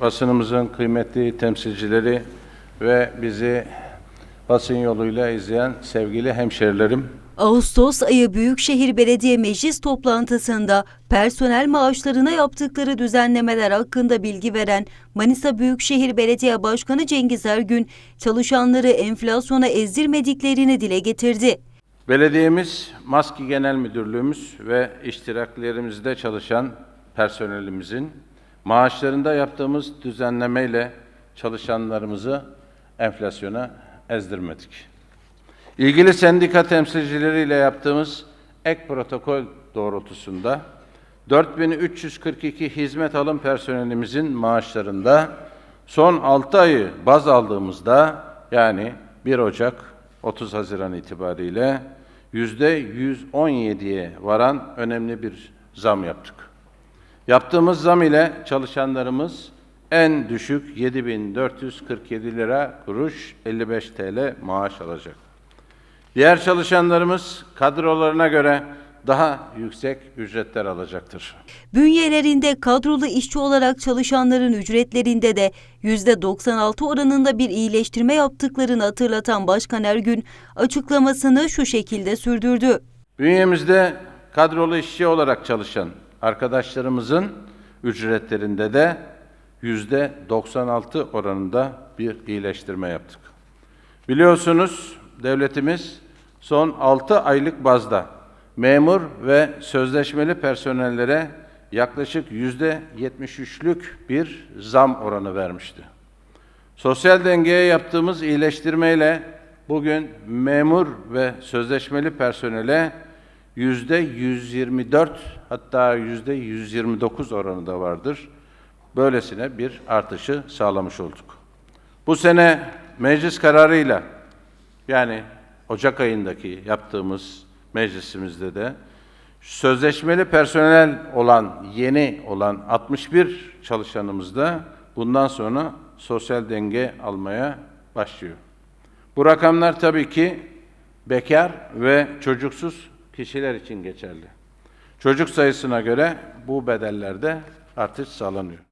Basınımızın kıymetli temsilcileri ve bizi basın yoluyla izleyen sevgili hemşerilerim. Ağustos ayı Büyükşehir Belediye Meclis toplantısında personel maaşlarına yaptıkları düzenlemeler hakkında bilgi veren Manisa Büyükşehir Belediye Başkanı Cengiz Ergün, çalışanları enflasyona ezdirmediklerini dile getirdi. Belediyemiz, Maski Genel Müdürlüğümüz ve iştiraklerimizde çalışan personelimizin maaşlarında yaptığımız düzenlemeyle çalışanlarımızı enflasyona ezdirmedik. İlgili sendika temsilcileriyle yaptığımız ek protokol doğrultusunda 4342 hizmet alım personelimizin maaşlarında son 6 ayı baz aldığımızda yani 1 Ocak 30 Haziran itibariyle yüzde 117'ye varan önemli bir zam yaptık. Yaptığımız zam ile çalışanlarımız en düşük 7447 lira kuruş 55 TL maaş alacak. Diğer çalışanlarımız kadrolarına göre daha yüksek ücretler alacaktır. Bünyelerinde kadrolu işçi olarak çalışanların ücretlerinde de %96 oranında bir iyileştirme yaptıklarını hatırlatan Başkan Ergün açıklamasını şu şekilde sürdürdü. Bünyemizde kadrolu işçi olarak çalışan arkadaşlarımızın ücretlerinde de yüzde 96 oranında bir iyileştirme yaptık. Biliyorsunuz devletimiz son 6 aylık bazda memur ve sözleşmeli personellere yaklaşık yüzde 73'lük bir zam oranı vermişti. Sosyal dengeye yaptığımız iyileştirmeyle bugün memur ve sözleşmeli personele yüzde 124 hatta yüzde 129 oranında vardır. Böylesine bir artışı sağlamış olduk. Bu sene meclis kararıyla yani Ocak ayındaki yaptığımız meclisimizde de sözleşmeli personel olan, yeni olan 61 çalışanımız da bundan sonra sosyal denge almaya başlıyor. Bu rakamlar tabii ki bekar ve çocuksuz kişiler için geçerli. Çocuk sayısına göre bu bedellerde artış sağlanıyor.